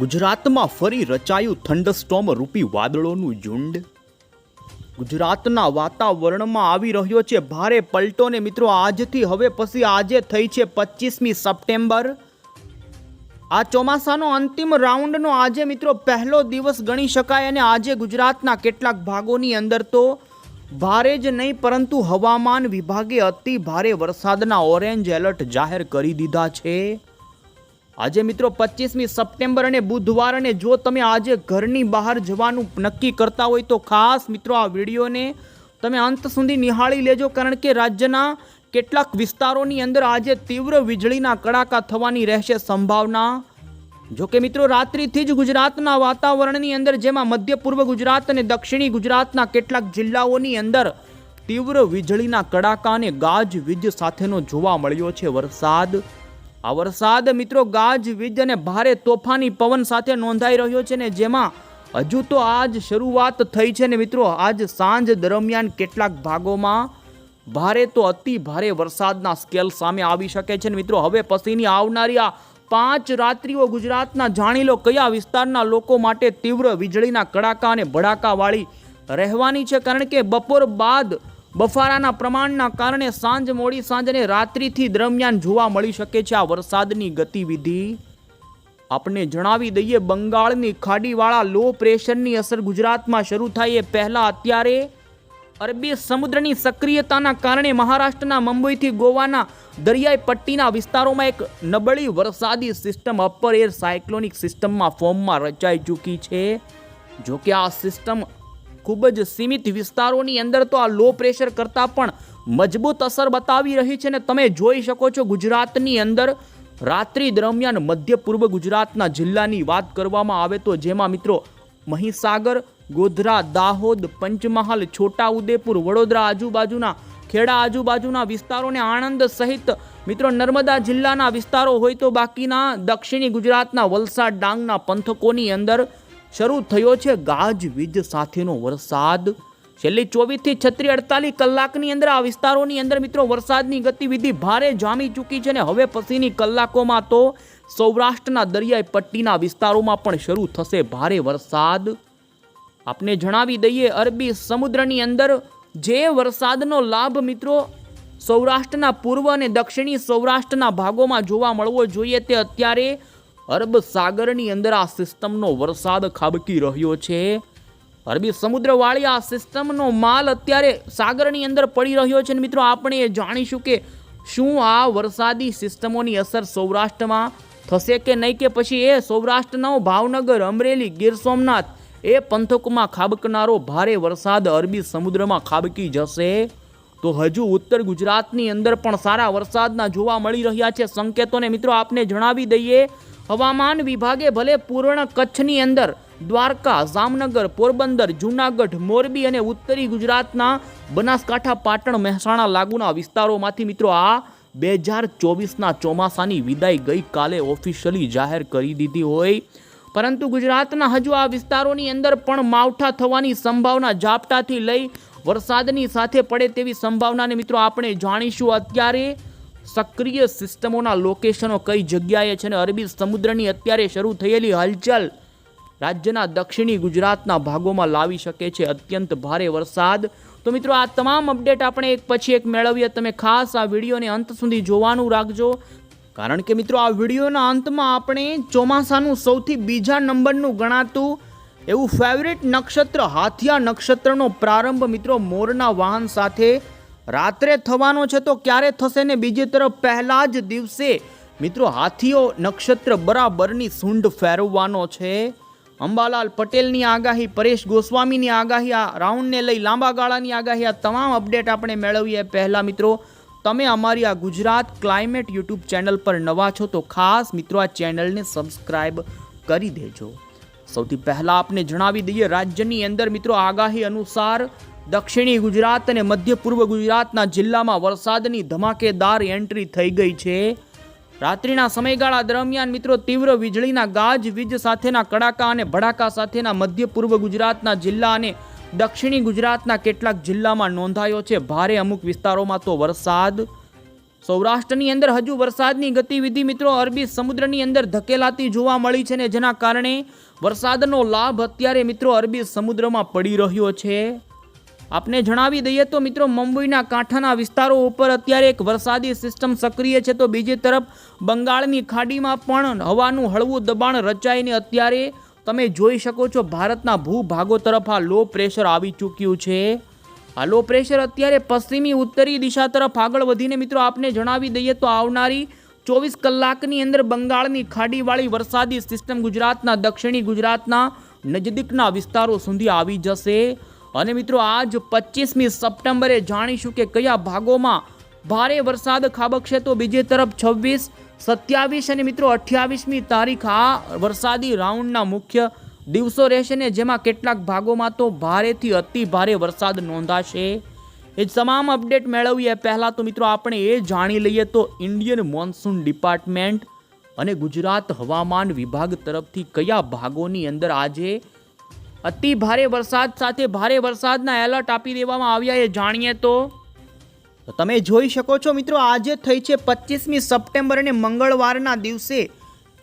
ગુજરાતમાં ફરી રચાયું થંડસ્ટોમ રૂપી વાદળોનું ઝુંડ? ગુજરાતના વાતાવરણમાં આવી રહ્યો છે ભારે પલટો ને મિત્રો, આજથી હવે પછી આજે થઈ છે પચીસમી સપ્ટેમ્બર. આ ચોમાસાનો અંતિમ રાઉન્ડનો આજે મિત્રો પહેલો દિવસ ગણી શકાય અને આજે ગુજરાતના કેટલાક ભાગોની અંદર તો ભારે જ નહીં, પરંતુ હવામાન વિભાગે અતિ ભારે વરસાદના ઓરેન્જ એલર્ટ જાહેર કરી દીધા છે. આજે મિત્રો પચીસમી સપ્ટેમ્બર અને બુધવાર અને જો તમે આજે ઘરની બહાર જવાનું નક્કી કરતા હોય તો ખાસ મિત્રો આ વિડીયોને તમે અંત સુધી નિહાળી લેજો, કારણ કે રાજ્યના કેટલાક વિસ્તારોની અંદર આજે તીવ્ર વીજળીના કડાકા થવાની રહેશે સંભાવના. જો કે મિત્રો રાત્રિથી જ ગુજરાતના વાતાવરણની અંદર, જેમાં મધ્ય પૂર્વ ગુજરાત અને દક્ષિણી ગુજરાતના કેટલાક જિલ્લાઓની અંદર તીવ્ર વીજળીના કડાકા અને ગાજવીજ સાથેનો જોવા મળ્યો છે વરસાદ. આ વરસાદ મિત્રો ગાજવીજ અને ભારે તોફાની પવન સાથે નોંધાઈ રહ્યો છે ને જેમાં હજુ તો આજ શરૂઆત થઈ છે ને મિત્રો. આજ સાંજ દરમિયાન કેટલાક ભાગોમાં ભારે તો અતિ ભારે વરસાદના સ્કેલ સામે આવી શકે છે ને મિત્રો. હવે પછીની આવનારી આ પાંચ રાત્રિઓ ગુજરાતના જાણી લો કયા વિસ્તારના લોકો માટે તીવ્ર વીજળીના કડાકા અને ભડાકાવાળી રહેવાની છે. કારણ કે બપોર બાદ બફારાના પ્રમાણના કારણે સાંજ મોડી સાંજ અને રાત્રિથી દરમિયાન જોવા મળી શકે છે આ વરસાદની ગતિવિધિ. આપને જણાવી દઈએ, બંગાળની ખાડીવાળા લો પ્રેશરની અસર ગુજરાતમાં શરૂ થાય એ પહેલાં અત્યારે. અરબી સમુદ્રની સક્રિયતાના કારણે મહારાષ્ટ્રના મુંબઈથી ગોવાના દરિયાઈ પટ્ટીના વિસ્તારોમાં એક નબળી વરસાદી સિસ્ટમ અપર એર સાયક્લોનિક સિસ્ટમમાં ફોર્મમાં રચાઈ ચૂકી છે. જોકે આ સિસ્ટમ ખૂબ જ સીમિત વિસ્તારોની અંદર તો આ લો પ્રેશર કરતાં પણ મજબૂત અસર બતાવી રહી છે ને તમે જોઈ શકો છો ગુજરાતની અંદર રાત્રિ દરમિયાન મધ્ય પૂર્વ ગુજરાતના જિલ્લાની વાત કરવામાં આવે તો જેમાં મિત્રો મહીસાગર, ગોધરા, દાહોદ, પંચમહાલ, છોટાઉદેપુર, વડોદરા આજુબાજુના ખેડા આજુબાજુના વિસ્તારોને આણંદ સહિત મિત્રો નર્મદા જિલ્લાના વિસ્તારો હોય તો બાકીના દક્ષિણી ગુજરાતના વલસાડ, ડાંગના પંથકોની અંદર શરૂ થયો છે ગાજવીજ સાથેનો વરસાદ. છેલ્લી ચોવીસથી છત્રી અડતાલીસ કલાકની અંદર આ વિસ્તારોની અંદર મિત્રો વરસાદની ગતિવિધિ ભારે જામી ચૂકી છે ને હવે પછીની કલાકોમાં તો સૌરાષ્ટ્રના દરિયાઈ પટ્ટીના વિસ્તારોમાં પણ શરૂ થશે ભારે વરસાદ. આપને જણાવી દઈએ, અરબી સમુદ્રની અંદર જે વરસાદનો લાભ મિત્રો સૌરાષ્ટ્રના પૂર્વ અને દક્ષિણી સૌરાષ્ટ્રના ભાગોમાં જોવા મળવો જોઈએ તે અત્યારે અરબ સાગરની અંદર આ સિસ્ટમનો વરસાદ ખાબકી રહ્યો છે. અરબી સમુદ્રવાળી આ સિસ્ટમનો માલ અત્યારે સાગરની અંદર પડી રહ્યો છે. મિત્રો, આપણે એ જાણીશું કે શું આ વરસાદી સિસ્ટમોની અસર સૌરાષ્ટ્રમાં થશે કે નહીં કે પછી એ સૌરાષ્ટ્રનો ભાવનગર, અમરેલી, ગીર સોમનાથ એ પંથકમાં ખાબકનારો ભારે વરસાદ અરબી સમુદ્રમાં ખાબકી જશે. તો હજુ ઉત્તર ગુજરાતની અંદર પણ સારા વરસાદના જોવા મળી રહ્યા છે સંકેતોને. મિત્રો, આપને જણાવી દઈએ હવામાન વિભાગે ભલે પૂર્ણ કચ્છની અંદર દ્વારકા, જામનગર, પોરબંદર, જૂનાગઢ, મોરબી અને ઉત્તરી ગુજરાતના બનાસકાંઠા, પાટણ, મહેસાણા લાગુના વિસ્તારોમાંથી મિત્રો આ બે હજાર ચોવીસના ચોમાસાની વિદાય ગઈકાલે ઓફિશિયલી જાહેર કરી દીધી હોય. પરંતુ ગુજરાતના હજુ આ વિસ્તારોની અંદર પણ માવઠા થવાની સંભાવના ઝાપટાથી લઈ વરસાદની સાથે પડે તેવી સંભાવનાને મિત્રો આપણે જાણીશું અત્યારે. સક્રિય સિસ્ટમોના લોકેશનો કઈ જગ્યાએ છે અને અરબી સમુદ્રની અત્યારે શરૂ થયેલી હલચલ રાજ્યના દક્ષિણી ગુજરાતના ભાગોમાં લાવી શકે છે અત્યંત ભારે વરસાદ. તો મિત્રો, આ તમામ અપડેટ આપણે એક પછી એક મેળવીએ. તમે ખાસ આ વિડીયોને અંત સુધી જોવાનું રાખજો. કારણ કે મિત્રો, આ વિડીયોના અંતમાં આપણે ચોમાસાનું સૌથી બીજા નંબરનું ગણાતું એવું ફેવરેટ નક્ષત્ર, હાથિયા નક્ષત્રનો પ્રારંભ મિત્રો મોરના વાહન સાથે રાત્રે થવાનો છે તો ક્યારે થશે ને બીજી તરફ પહેલા જ દિવસે? મિત્રો, હાથીઓ નક્ષત્ર બરાબરની સૂંઢ ફેરવવાનો છે. અંબાલાલ પટેલની આગાહી, પરેશ ગોસ્વામીની આગાહી, આ રાઉન્ડને લઈ લાંબા ગાળાની આગાહી, આ તમામ અપડેટ આપણે મેળવીએ પહેલાં. મિત્રો, તમે અમારી આ ગુજરાત ક્લાઇમેટ યુટ્યુબ ચેનલ પર નવા છો તો ખાસ મિત્રો આ ચેનલને સબસ્ક્રાઇબ કરી દેજો. સૌથી પહેલાં આપને જણાવી દઈએ, રાજ્યની અંદર મિત્રો આગાહી અનુસાર દક્ષિણી ગુજરાત અને મધ્ય પૂર્વ ગુજરાતના જિલ્લામાં વરસાદની ધમાકેદાર એન્ટ્રી થઈ ગઈ છે. રાત્રિના સમયગાળા દરમિયાન મિત્રો તીવ્ર વીજળીના ગાજ, વીજ સાથેના કડાકા અને ભડાકા સાથેના મધ્ય પૂર્વ ગુજરાતના જિલ્લા અને દક્ષિણી ગુજરાતના કેટલાક જિલ્લામાં નોંધાયો છે. ભારે અમુક વિસ્તારોમાં તો વરસાદ. સૌરાષ્ટ્રની અંદર હજુ વરસાદની ગતિવિધિ મિત્રો અરબી સમુદ્રની અંદર ધકેલાતી જોવા મળી છે ને જેના કારણે વરસાદનો લાભ અત્યારે મિત્રો અરબી સમુદ્રમાં પડી રહ્યો છે. આપને જણાવી દઈએ તો મિત્રો મુંબઈના કાંઠાના વિસ્તારો ઉપર અત્યારે એક વરસાદી સિસ્ટમ સક્રિય છે તો બીજી તરફ બંગાળની ખાડીમાં પણ હવાનું હળવું દબાણ રચાઈને અત્યારે તમે જોઈ શકો છો ભારતના ભૂભાગો તરફ આ લો પ્રેશર આવી ચૂક્યું છે. આ લો પ્રેશર અત્યારે પશ્ચિમી ઉત્તરી દિશા તરફ આગળ વધીને મિત્રો આપને જણાવી દઈએ તો આવનારી ચોવીસ કલાકની અંદર બંગાળની ખાડીવાળી વરસાદી સિસ્ટમ ગુજરાતના, દક્ષિણી ગુજરાતના નજદીકના વિસ્તારો સુધી આવી જશે. અને મિત્રો, આજ પચીસમી સપ્ટેમ્બરે જાણીશું કે કયા ભાગોમાં ભારે વરસાદ ખાબકશે. તો બીજી તરફ છવ્વીસ, સત્યાવીસ અને મિત્રો, અઠ્યાવીસમી તારીખ આ વરસાદી રાઉન્ડના મુખ્ય દિવસો રહેશે ને જેમાં કેટલાક ભાગોમાં તો ભારેથી અતિ ભારે વરસાદ નોંધાશે. એ તમામ અપડેટ મેળવીએ પહેલાં તો મિત્રો, આપણે એ જાણી લઈએ તો ઇન્ડિયન મોન્સૂન ડિપાર્ટમેન્ટ અને ગુજરાત હવામાન વિભાગ તરફથી કયા ભાગોની અંદર આજે અતિ ભારે વરસાદ સાથે ભારે વરસાદના એલર્ટ આપી દેવામાં આવ્યા એ જાણીએ તો? તમે જોઈ શકો છો મિત્રો, આજે થઈ છે પચીસમી સપ્ટેમ્બર અને મંગળવારના દિવસે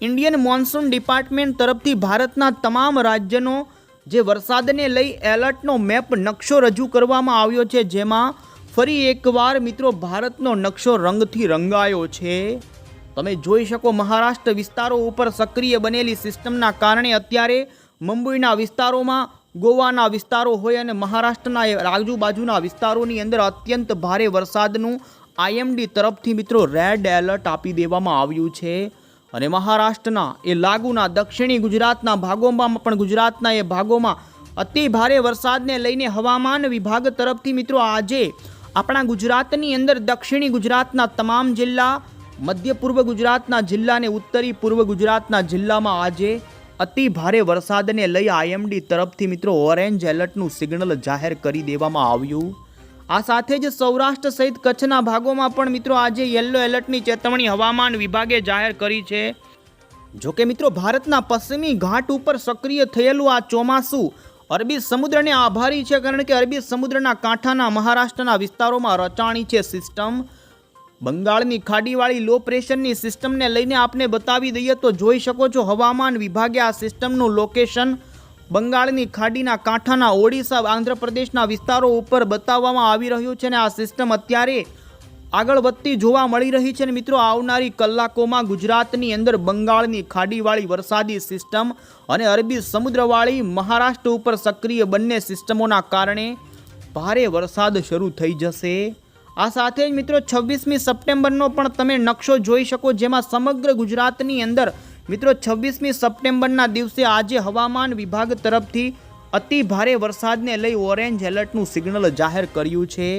ઇન્ડિયન મોન્સૂન ડિપાર્ટમેન્ટ તરફથી ભારતના તમામ રાજ્યનો જે વરસાદને લઈ એલર્ટનો મેપ નકશો રજૂ કરવામાં આવ્યો છે, જેમાં ફરી એકવાર મિત્રો ભારતનો નકશો રંગથી રંગાયો છે. તમે જોઈ શકો મહારાષ્ટ્ર વિસ્તારો ઉપર સક્રિય બનેલી સિસ્ટમના કારણે અત્યારે મુંબઈના વિસ્તારોમાં, ગોવાના વિસ્તારો હોય અને મહારાષ્ટ્રના આજુબાજુના વિસ્તારોની અંદર અત્યંત ભારે વરસાદનું આઈએમડી તરફથી મિત્રો રેડ એલર્ટ આપી દેવામાં આવ્યું છે. અને મહારાષ્ટ્રના એ લાગુના દક્ષિણી ગુજરાતના ભાગોમાં પણ ગુજરાતના એ ભાગોમાં અતિ ભારે વરસાદને લઈને હવામાન વિભાગ તરફથી મિત્રો આજે આપણા ગુજરાતની અંદર દક્ષિણી ગુજરાતના તમામ જિલ્લા, મધ્ય પૂર્વ ગુજરાતના જિલ્લા અને ઉત્તરી પૂર્વ ગુજરાતના જિલ્લામાં આજે અતિ ભારે વરસાદને લઈ આઈએમડી તરફથી મિત્રો ઓરેન્જ એલર્ટનું સિગ્નલ જાહેર કરી દેવામાં આવ્યું. આ સાથે જ સૌરાષ્ટ્ર સહિત કચ્છના ભાગોમાં પણ મિત્રો આજે યલો એલર્ટની ચેતવણી હવામાન વિભાગે જાહેર કરી છે. જોકે મિત્રો ભારતના પશ્ચિમી ઘાટ ઉપર સક્રિય થયેલું આ ચોમાસું અરબી સમુદ્રને આભારી છે કારણ કે અરબી સમુદ્રના કાંઠાના મહારાષ્ટ્રના વિસ્તારોમાં રચાણી છે સિસ્ટમ. બંગાળની ખાડીવાળી લો પ્રેશરની સિસ્ટમને લઈને આપને બતાવી દઈએ તો જોઈ શકો છો હવામાન વિભાગે આ સિસ્ટમનું લોકેશન બંગાળની ખાડીના કાંઠાના ઓડિશા, આંધ્રપ્રદેશના વિસ્તારો ઉપર બતાવવામાં આવી રહ્યું છે અને આ સિસ્ટમ અત્યારે આગળ વધતી જોવા મળી રહી છે અને મિત્રો, આવનારી કલાકોમાં ગુજરાતની અંદર બંગાળની ખાડીવાળી વરસાદી સિસ્ટમ અને અરબી સમુદ્રવાળી મહારાષ્ટ્ર ઉપર સક્રિય બંને સિસ્ટમોના કારણે ભારે વરસાદ શરૂ થઈ જશે. આ સાથે જ મિત્રો છવ્વીસમી સપ્ટેમ્બરનો પણ તમે નકશો જોઈ શકો જેમાં સમગ્ર ગુજરાતની અંદર મિત્રો છવ્વીસમી સપ્ટેમ્બરના દિવસે આજે હવામાન વિભાગ તરફથી અતિ ભારે વરસાદને લઈ ઓરેન્જ એલર્ટનું સિગ્નલ જાહેર કર્યું છે.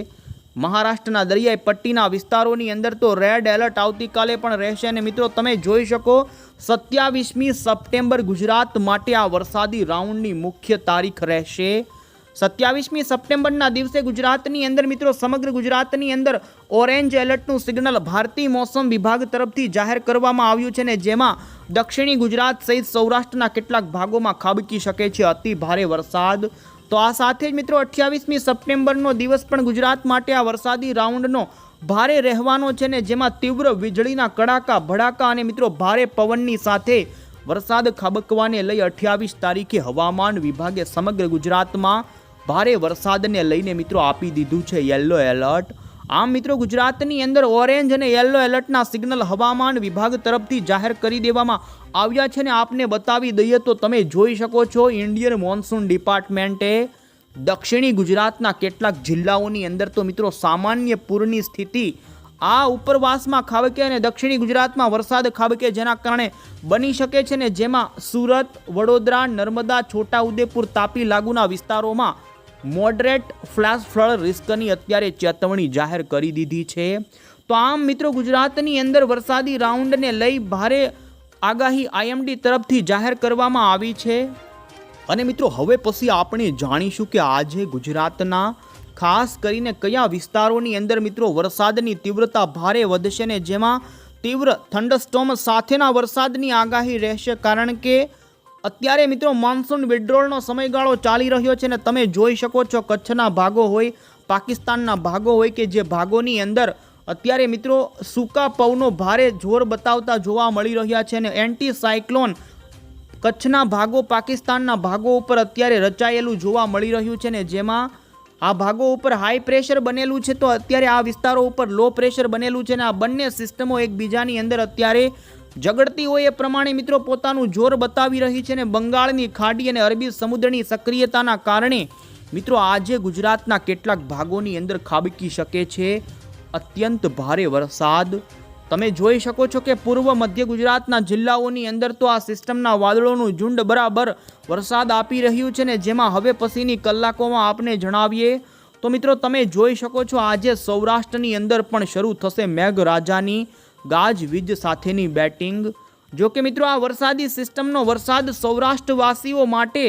મહારાષ્ટ્રના દરિયાઈ પટ્ટીના વિસ્તારોની અંદર તો રેડ એલર્ટ આવતીકાલે પણ રહેશે અને મિત્રો તમે જોઈ શકો સત્યાવીસમી સપ્ટેમ્બર ગુજરાત માટે આ વરસાદી રાઉન્ડની મુખ્ય તારીખ રહેશે. સત્યાવીસમી સપ્ટેમ્બરના દિવસે ગુજરાતની અંદર, મિત્રો, સમગ્ર ગુજરાતની અંદર ઓરેન્જ એલર્ટનું સિગ્નલ ભારતીય મોસમ વિભાગ તરફથી જાહેર કરવામાં આવ્યું છે ને જેમાં દક્ષિણી ગુજરાત સહિત સૌરાષ્ટ્રના કેટલાક ભાગોમાં ખાબકી શકે છે. અતિ ભારે વરસાદ. તો આ સાથે જ, મિત્રો, અઠ્યાવીસમી સપ્ટેમ્બરનો દિવસ પણ ગુજરાત માટે આ વરસાદી રાઉન્ડનો ભારે રહેવાનો છે ને જેમાં તીવ્ર વીજળીના કડાકા, ભડાકા અને, મિત્રો, ભારે પવનની સાથે વરસાદ ખાબકવાને લઈ અઠ્યાવીસ તારીખે હવામાન વિભાગે સમગ્ર ગુજરાતમાં ભારે વરસાદને લઈને મિત્રો આપી દીધું છે યલો એલર્ટ આમ મિત્રો ગુજરાતની અંદર ઓરેન્જ અને યલો એલર્ટના સિગ્નલ હવામાન વિભાગ તરફથી જાહેર કરી દેવામાં આવ્યા છે ને આપને બતાવી દઈએ તો તમે જોઈ શકો છો ઇન્ડિયન મોન્સૂન ડિપાર્ટમેન્ટે દક્ષિણી ગુજરાતના કેટલાક જિલ્લાઓની અંદર તો મિત્રો સામાન્ય પૂરની સ્થિતિ આ ઉપરવાસમાં ખાબકે અને દક્ષિણી ગુજરાતમાં વરસાદ ખાબકે જેના કારણે બની શકે છે ને જેમાં સુરત, વડોદરા, નર્મદા, છોટાઉદેપુર, તાપી લાગુના વિસ્તારોમાં મોડરેટ ફ્લેશ ફ્લડ રિસ્કની અત્યારે ચેતવણી જાહેર કરી દીધી છે. તો આમ મિત્રો ગુજરાતની અંદર વરસાદી રાઉન્ડને લઈ ભારે આગાહી આઈએમડી તરફથી જાહેર કરવામાં આવી છે. અને મિત્રો હવે પછી આપણે જાણીશું કે આજે ગુજરાતના ખાસ કરીને કયા વિસ્તારોની અંદર મિત્રો વરસાદની તીવ્રતા ભારે વધશે ને જેમાં તીવ્ર થંડસ્ટોમ સાથેના વરસાદની આગાહી રહેશે. કારણ કે અત્યારે મિત્રો મોન્સૂન વિડ્રોલનો સમયગાળો ચાલી રહ્યો છે ને તમે જોઈ શકો છો કચ્છના ભાગો હોય, પાકિસ્તાનના ભાગો હોય કે જે ભાગોની અંદર અત્યારે મિત્રો સૂકા પવનો ભારે જોર બતાવતા જોવા મળી રહ્યા છે અને એન્ટી સાયક્લોન કચ્છના ભાગો, પાકિસ્તાનના ભાગો ઉપર અત્યારે રચાયેલું જોવા મળી રહ્યું છે ને જેમાં આ ભાગો ઉપર હાઈ પ્રેશર બનેલું છે તો અત્યારે આ વિસ્તારો ઉપર લો પ્રેશર બનેલું છે ને આ બંને સિસ્ટમો એકબીજાની અંદર અત્યારે હોય એ પ્રમાણે મિત્રો પોતાનું જોર બતાવી રહી છે ને બંગાળની ખાડી અને અરબી સમુદ્રની સક્રિયતાના કારણે મિત્રો આજે ગુજરાતના કેટલાક ભાગોની અંદર ખાબકી શકે છે. અત્યંત ભારે વરસાદ. તમે જોઈ શકો છો કે પૂર્વ મધ્ય ગુજરાતના જિલ્લાઓની અંદર તો આ સિસ્ટમના વાદળોનું ઝુંડ બરાબર વરસાદ આપી રહ્યું છે ને જેમાં હવે પછીની કલાકોમાં આપને જણાવીએ તો મિત્રો તમે જોઈ શકો છો આજે સૌરાષ્ટ્રની અંદર પણ શરૂ થશે મેઘરાજાની. ગાજવીજ સાથેની બેટિંગ. જો કે મિત્રો, આ વરસાદી સિસ્ટમનો વરસાદ સૌરાષ્ટ્રવાસીઓ માટે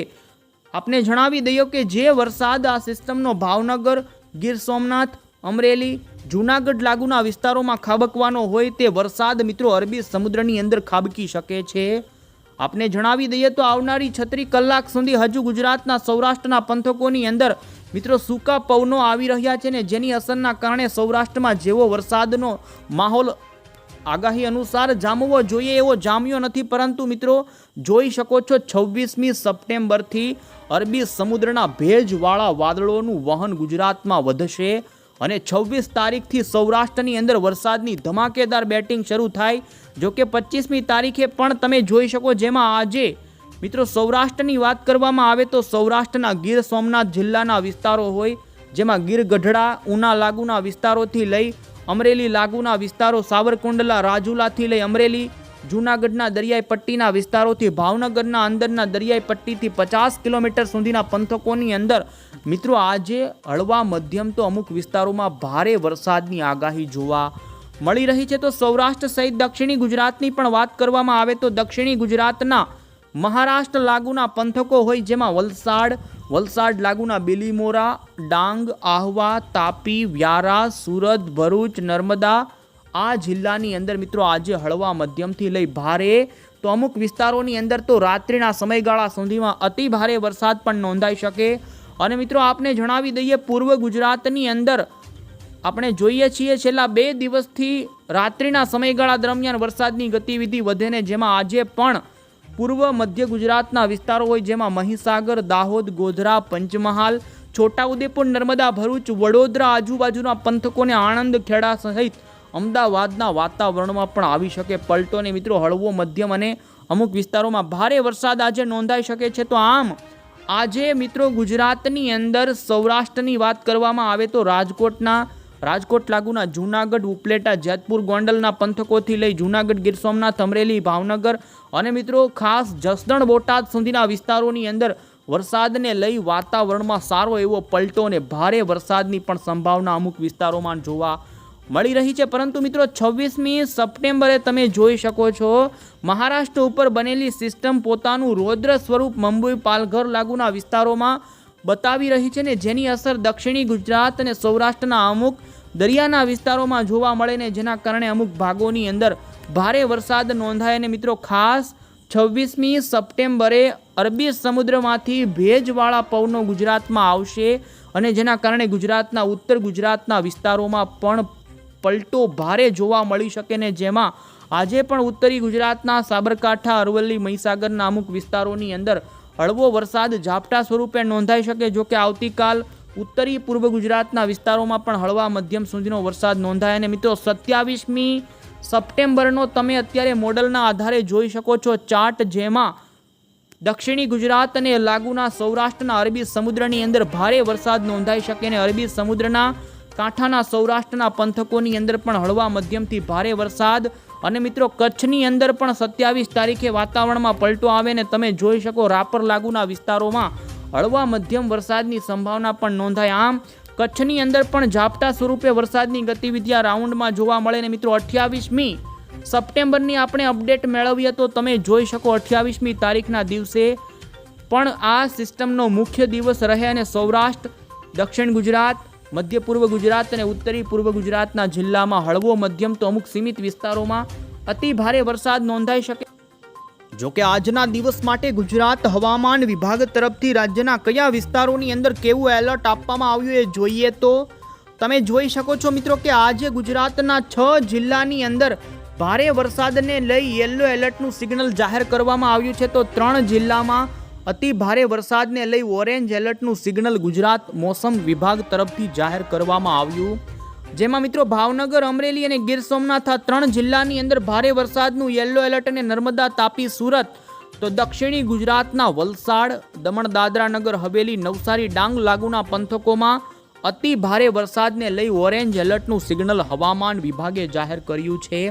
આપને જણાવી દઈએ કે જે વરસાદ આ સિસ્ટમનો ભાવનગર, ગીર સોમનાથ, અમરેલી, જૂનાગઢ લાગુના વિસ્તારોમાં ખાબકવાનો હોય તે વરસાદ મિત્રો અરબી સમુદ્રની અંદર ખાબકી શકે છે. આપને જણાવી દઈએ તો આવનારી છત્રી કલાક સુધી હજુ ગુજરાતના સૌરાષ્ટ્રના પંથકોની અંદર મિત્રો સૂકા પવનો આવી રહ્યા છે ને જેની અસરના કારણે સૌરાષ્ટ્રમાં જેવો વરસાદનો માહોલ આગાહી અનુસાર જામવો જોઈએ એવો જામ્યો નથી, પરંતુ મિત્રો જોઈ શકો છો છવ્વીસમી સપ્ટેમ્બરથી અરબી સમુદ્રના ભેજવાળા વાદળોનું વહન ગુજરાતમાં વધશે અને છવ્વીસ તારીખથી સૌરાષ્ટ્રની અંદર વરસાદની ધમાકેદાર બેટિંગ શરૂ થાય. જો કે પચીસમી તારીખે પણ તમે જોઈ શકો જેમાં આજે મિત્રો સૌરાષ્ટ્રની વાત કરવામાં આવે તો સૌરાષ્ટ્રના ગીર સોમનાથ જિલ્લાના વિસ્તારો હોય, જેમાં ગીર ગઢડા, ઉના લાગુના વિસ્તારોથી લઈ અમરેલી લાગુના વિસ્તારો સાવરકુંડલા, રાજુલાથી લઈ અમરેલી, જૂનાગઢના દરિયાઈ પટ્ટીના વિસ્તારોથી ભાવનગરના અંદરના દરિયાઈ પટ્ટીથી પચાસ કિલોમીટર સુધીના પંથકોની અંદર મિત્રો આજે હળવા મધ્યમ તો અમુક વિસ્તારોમાં ભારે વરસાદની આગાહી જોવા મળી રહી છે. તો સૌરાષ્ટ્ર સહિત દક્ષિણી ગુજરાતની પણ વાત કરવામાં આવે તો દક્ષિણી ગુજરાતના મહારાષ્ટ્ર લાગુના પંથકો હોય જેમાં વલસાડ વલસાડ લાગુના બિલીમોરા, ડાંગ, આહવા, તાપી, વ્યારા, સુરત, ભરૂચ, નર્મદા આ જિલ્લાની અંદર મિત્રો આજે હળવા મધ્યમથી લઈ ભારે તો અમુક વિસ્તારોની અંદર તો રાત્રિના સમયગાળા સુધીમાં અતિ ભારે વરસાદ પણ નોંધાઈ શકે. અને મિત્રો આપને જણાવી દઈએ પૂર્વ ગુજરાતની અંદર આપણે જોઈએ છીએ છેલ્લા બે દિવસથી રાત્રિના સમયગાળા દરમિયાન વરસાદની ગતિવિધિ વધે ને જેમાં આજે પણ પૂર્વ મધ્ય ગુજરાતના વિસ્તારો હોય જેમાં મહીસાગર, દાહોદ, ગોધરા, પંચમહાલ, છોટાઉદેપુર, નર્મદા, ભરૂચ, વડોદરા આજુબાજુના પંથકોને આણંદ, ખેડા સહિત અમદાવાદના વાતાવરણમાં પણ આવી શકે પલટો ને મિત્રો હળવો મધ્યમ અને અમુક વિસ્તારોમાં ભારે વરસાદ આજે નોંધાઈ શકે છે. તો આમ, આજે મિત્રો ગુજરાતની અંદર સૌરાષ્ટ્રની વાત કરવામાં આવે તો રાજકોટના રાજકોટ લાગુના જૂનાગઢ, ઉપલેટા, જેતપુર, ગોંડલના પંથકોથી લઈ જૂનાગઢ, ગીર સોમનાથ, અમરેલી, ભાવનગર અને મિત્રો ખાસ જસદણ, બોટાદ સુધીના વિસ્તારોની અંદર વરસાદને લઈ વાતાવરણમાં સારો એવો પલટો અને ભારે વરસાદની પણ સંભાવના અમુક વિસ્તારોમાં જોવા મળી રહી છે. પરંતુ મિત્રો છવ્વીસમી સપ્ટેમ્બરે તમે જોઈ શકો છો, મહારાષ્ટ્ર ઉપર બનેલી સિસ્ટમ પોતાનું રૌદ્ર સ્વરૂપ મુંબઈ પાલઘર લાગુના વિસ્તારોમાં બતાવી રહી છે ને જેની અસર દક્ષિણી ગુજરાત અને સૌરાષ્ટ્રના અમુક દરિયાના વિસ્તારોમાં જોવા મળે ને જેના કારણે અમુક ભાગોની અંદર ભારે વરસાદ નોંધાય અને મિત્રો ખાસ છવ્વીસમી સપ્ટેમ્બરે અરબી સમુદ્રમાંથી ભેજવાળા પવનો ગુજરાતમાં આવશે અને જેના કારણે ગુજરાતના ઉત્તર ગુજરાતના વિસ્તારોમાં પણ પલટો ભારે જોવા મળી શકે ને જેમાં આજે પણ ઉત્તરી ગુજરાતના સાબરકાંઠા, અરવલ્લી, મહીસાગરના અમુક વિસ્તારોની અંદર હળવો વરસાદ ઝાપટા સ્વરૂપે નોંધાઈ શકે, જો કે આવતીકાલ ઉત્તરી પૂર્વ ગુજરાતના વિસ્તારોમાં પણ હળવા મધ્યમ સુધીનો વરસાદ નોંધાય. અને મિત્રો, સત્યાવીસમી સપ્ટેમ્બરનો તમે અત્યારે મોડલના આધારે જોઈ શકો છો ચાર્ટ, જેમાં દક્ષિણી ગુજરાત અને લાગુના સૌરાષ્ટ્રના અરબી સમુદ્રની અંદર ભારે વરસાદ નોંધાઈ શકે અને અરબી સમુદ્રના કાંઠાના સૌરાષ્ટ્રના પંથકોની અંદર પણ હળવા મધ્યમથી ભારે વરસાદ અને મિત્રો, કચ્છની અંદર પણ સત્યાવીસ તારીખે વાતાવરણમાં પલટો આવે ને તમે જોઈ શકો રાપર લાગુના વિસ્તારોમાં હળવા મધ્યમ વરસાદની સંભાવના પણ નોંધાય. આમ, કચ્છની અંદર પણ ઝાપટા સ્વરૂપે વરસાદની ગતિવિધિ આ રાઉન્ડમાં જોવા મળે ને મિત્રો, અઠ્યાવીસમી સપ્ટેમ્બરની આપણે અપડેટ મેળવીએ તો તમે જોઈ શકો અઠ્યાવીસમી તારીખના દિવસે પણ આ સિસ્ટમનો મુખ્ય દિવસ રહે અને સૌરાષ્ટ્ર, દક્ષિણ ગુજરાત મધ્ય પૂર્વ ગુજરાત અને ઉત્તરી પૂર્વ ગુજરાતના જિલ્લામાં હળવો મધ્યમ તો અમુક સીમિત વિસ્તારોમાં અતિ ભારે વરસાદ નોંધાઈ શકે. જોકે આજના દિવસ માટે ગુજરાત હવામાન વિભાગ તરફથી રાજ્યના કયા વિસ્તારોની અંદર કેવું એલર્ટ આપવામાં આવ્યું એ જોઈએ તો તમે જોઈ શકો છો મિત્રો કે આજે ગુજરાતના છ જિલ્લાની અંદર ભારે વરસાદને લઈ યલો એલર્ટનું સિગ્નલ જાહેર કરવામાં આવ્યું છે. તો ત્રણ જિલ્લામાં અતિ ભારે વરસાદને લઈ ઓરેન્જ એલર્ટનું સિગ્નલ ગુજરાત મોસમ વિભાગ તરફથી જાહેર કરવામાં આવ્યું. જેમાં મિત્રો ભાવનગર, અમરેલી અને ગીર સોમનાથ આ ત્રણ જિલ્લાની અંદર ભારે વરસાદનું યલો એલર્ટ અને નર્મદા તાપી સુરત, તો દક્ષિણી ગુજરાતના વલસાડ, દમણ, દાદરા નગર, હવેલી, નવસારી, ડાંગ લાગુના પંથકોમાં અતિ ભારે વરસાદને લઈ ઓરેન્જ એલર્ટનું સિગ્નલ હવામાન વિભાગે જાહેર કર્યું છે.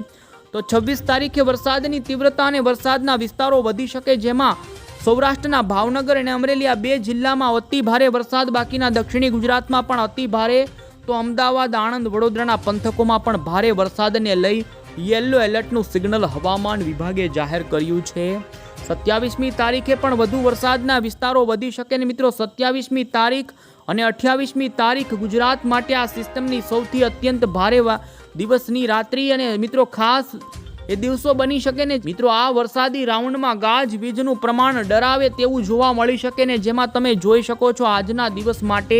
તો છવ્વીસ તારીખે વરસાદની તીવ્રતા અને વરસાદના વિસ્તારો વધી શકે જેમાં સૌરાષ્ટ્રના ભાવનગર અને અમરેલી આ બે જિલ્લામાં અતિ ભારે વરસાદ, બાકીના દક્ષિણી ગુજરાતમાં પણ અતિ ભારે. તો અમદાવાદ, આણંદ, વડોદરાના પંથકોમાં પણ ભારે વરસાદને લઈ યેલો એલર્ટનું સિગ્નલ હવામાન વિભાગે જાહેર કર્યું છે. સત્યાવીસમી તારીખે પણ વધુ વરસાદના વિસ્તારો વધી શકે ને મિત્રો, સત્યાવીસમી તારીખ અને અઠ્યાવીસમી તારીખ ગુજરાત માટે આ સિસ્ટમની સૌથી અત્યંત ભારે દિવસની રાત્રિ અને મિત્રો ખાસ એ દિવસો બની શકે ને. મિત્રો, આ વરસાદી રાઉન્ડમાં ગાજ વીજનું પ્રમાણ ડરાવે તેવું જોવા મળી શકે ને. જેમાં તમે જોઈ શકો છો આજના દિવસ માટે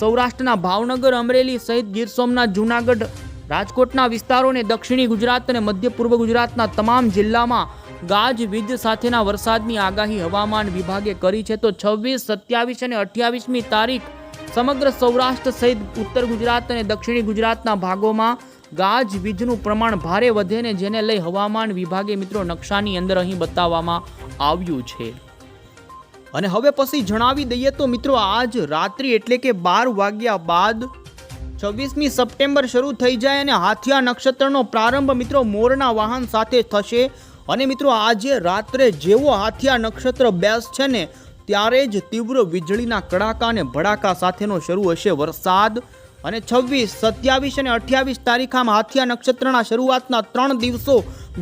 સૌરાષ્ટ્રના ભાવનગર, અમરેલી સહિત ગીર સોમનાથ, જૂનાગઢ, રાજકોટના વિસ્તારોને દક્ષિણી ગુજરાત અને મધ્ય પૂર્વ ગુજરાતના તમામ જિલ્લામાં ગાજ વીજ સાથેના વરસાદની આગાહી હવામાન વિભાગે કરી છે. તો છવ્વીસ, સત્યાવીસ અને અઠ્યાવીસમી તારીખ સમગ્ર સૌરાષ્ટ્ર સહિત ઉત્તર ગુજરાત અને દક્ષિણી ગુજરાતના ભાગોમાં ગાજ વીજનું પ્રમાણ ભારે વધે ને જેને લઈ હવામાન વિભાગે મિત્રો નકશાની અંદર અહીં બતાવવામાં આવ્યું છે. અને હવે પછી જણાવી દઈએ તો મિત્રો આજ રાત્રિ એટલે કે બાર વાગ્યા બાદ છવ્વીસમી સપ્ટેમ્બર શરૂ થઈ જાય અને હાથિયા નક્ષત્રનો પ્રારંભ મિત્રો મોરના વાહન સાથે થશે. અને મિત્રો આજે રાત્રે જેવો હાથિયા નક્ષત્ર બેસ છે ને, ત્યારે જ તીવ્ર વીજળીના કડાકા અને ભડાકા સાથેનો શરૂ હશે વરસાદ. અને છવ્વીસ, સત્યાવીસ અને અઠ્યાવીસ તારીખામાં હાથિયા નક્ષત્રના શરૂઆતના ત્રણ દિવસો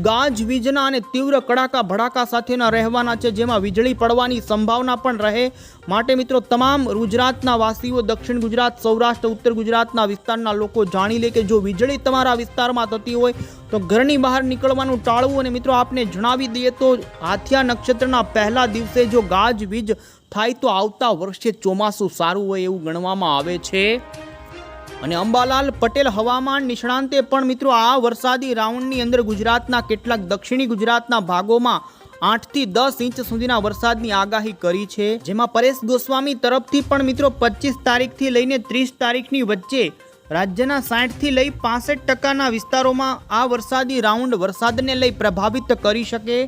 ગાજ વીજના અને તીવ્ર કડાકા ભડાકા સાથેના રહેવાના છે, જેમાં વીજળી પડવાની સંભાવના પણ રહે. માટે મિત્રો, તમામ ગુજરાતના વાસીઓ, દક્ષિણ ગુજરાત, સૌરાષ્ટ્ર, ઉત્તર ગુજરાતના વિસ્તારના લોકો જાણી લે કે જો વીજળી તમારા વિસ્તારમાં થતી હોય, તો ઘરની બહાર નીકળવાનું ટાળવું. અને મિત્રો, આપને જણાવી દઈએ તો હાથિયા નક્ષત્રના પહેલા દિવસે જો ગાજ વીજ થાય તો આવતા વર્ષે ચોમાસું સારું હોય એવું ગણવામાં આવે છે. અને અંબાલાલ પટેલ હવામાન નિષ્ણાંતે પણ મિત્રો આ વરસાદી રાઉન્ડની અંદર ગુજરાતના કેટલાક દક્ષિણી ગુજરાતના ભાગોમાં આઠથી દસ ઇંચ સુધીના વરસાદની આગાહી કરી છે. જેમાં પરેશ ગોસ્વામી તરફથી પણ મિત્રો પચીસ તારીખથી લઈને ત્રીસ તારીખની વચ્ચે રાજ્યના સાઠથી લઈ પાસઠ ટકાના વિસ્તારોમાં આ વરસાદી રાઉન્ડ વરસાદને લઈ પ્રભાવિત કરી શકે.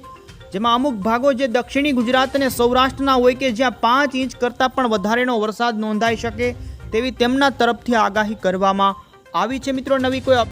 જેમાં અમુક ભાગો જે દક્ષિણી ગુજરાત અને સૌરાષ્ટ્રના હોય કે જ્યાં પાંચ ઇંચ કરતાં પણ વધારેનો વરસાદ નોંધાઈ શકે. તેવી તેમના તરફથી આગાહી કરવામાં આવી છે. મિત્રો નવી કોઈ